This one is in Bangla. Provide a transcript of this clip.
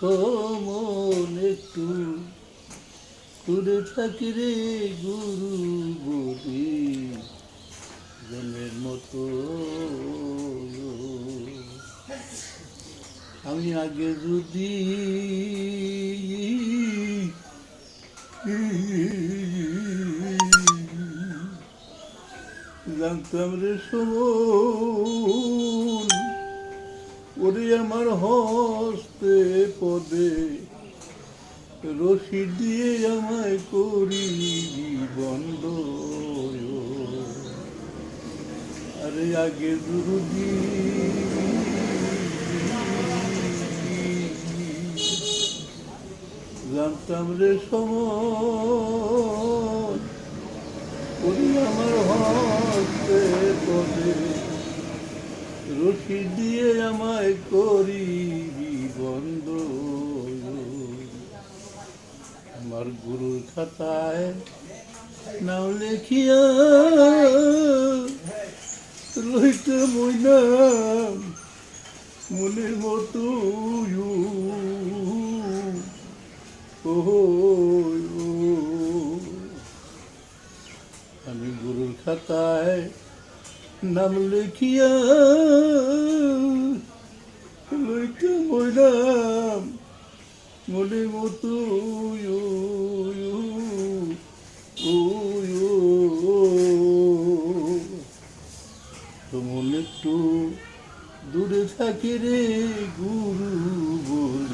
সমন একটু। দূরে থাকি রে গুরু বলি জন্মের মতো আমি আগে যদি জানতাম রে সমন ওরে আমার হস্তে পদে রশি দিয়ে আমায় করি বন্ধ। আরে আগে দুরুদি। জানতাম রে সময় আমার হস্তে রশি দিয়ে আমায় করি বন্ধ। আমার গুরুর খাতায় নাম লেখিয়া রইতে মইনাম মনের মতো আমি গুরুর খাতায় নাম লিখিয়া লইতে মইলাম মনে মতো মনে একটু দূরে থাকে রে গুরু বলি।